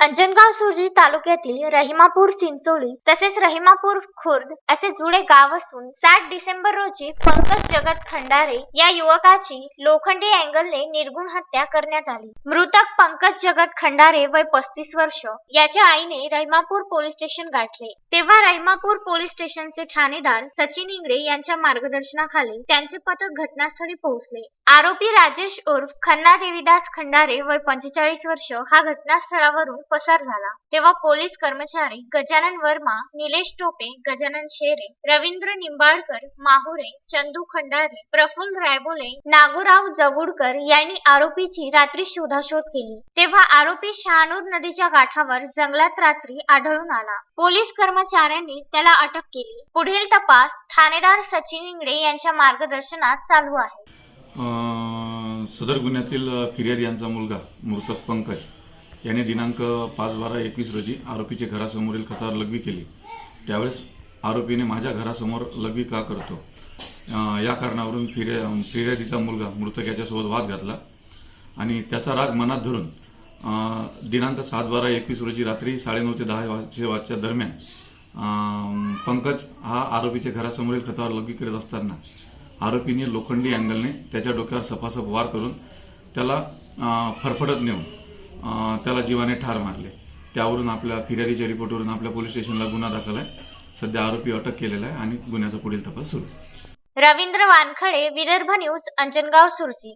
अंजनगाव सुर्जी तालुक्यातील रहिमापूर चिंचोळी तसेच रहिमापूर खुर्द असे जुळे गाव असून सात डिसेंबर रोजी पंकज जगत खंडारे या युवकाची लोखंडी अँगलने निर्गुण हत्या करण्यात आली. मृतक पंकज जगत खंडारे वय पस्तीस वर्ष. याच्या आईने रहिमापूर पोलीस स्टेशन गाठले. तेव्हा रहिमापूर पोलीस स्टेशनचे ठाणेदार सचिन इंगळे यांच्या मार्गदर्शनाखाली त्यांचे पथक घटनास्थळी पोहोचले. आरोपी राजेश उर्फ खन्ना देवीदास खंडारे वय पंचेचाळीस वर्ष हा घटनास्थळावरून पसार झाला. तेव्हा पोलीस कर्मचारी गजानन वर्मा निलेश टोपे गजानन शेरे रवींद्र निंबाळकर माहुरे चंदू खंडारे प्रफुल्ल रायबोले नागोराव जगुडकर यांनी आरोपीची रात्री शोधाशोध केली. तेव्हा आरोपी शहानूर नदीच्या काठावर जंगलात रात्री आढळून आला. पोलीस कर्मचाऱ्यांनी त्याला अटक केली. पुढील तपास ठाणेदार सचिन इंगडे यांच्या मार्गदर्शनात चालू आहे. सदर गुन्ह्यातील फिर्याद यांचा मुलगा मृतक पंकज. याने दिनांक पाच बारा एकवीस रोजी आरोपीचे घरासमोरील खतावर लघवी केली. त्यावेळेस आरोपीने माझ्या घरासमोर लघवी का करतो? या कारणावरून फिर्या फिर्यादीचा मुलगा मृतक याच्यासोबत वाद घातला आणि त्याचा राग मनात धरून दिनांक सात बारा एकवीस रोजी रात्री साडेनऊ ते दहा वाजच्या दरम्यान पंकज हा आरोपीच्या घरासमोरील खतावर लघवी करत असताना आरोपीने लोखंडी अँगलने त्याच्या डोक्यावर सफासफ वार करून त्याला फरफडत नेऊन त्याला जीवाने ठार मारले. त्यावरून आपल्या फिर्यादीच्या रिपोर्टवरून आपल्या पोलीस स्टेशनला गुन्हा दाखल आहे. सध्या आरोपी अटक केलेला आहे आणि गुन्ह्याचा पुढील तपास सुरू रवींद्र वानखडे विदर्भ न्यूज अंजनगाव सुरजी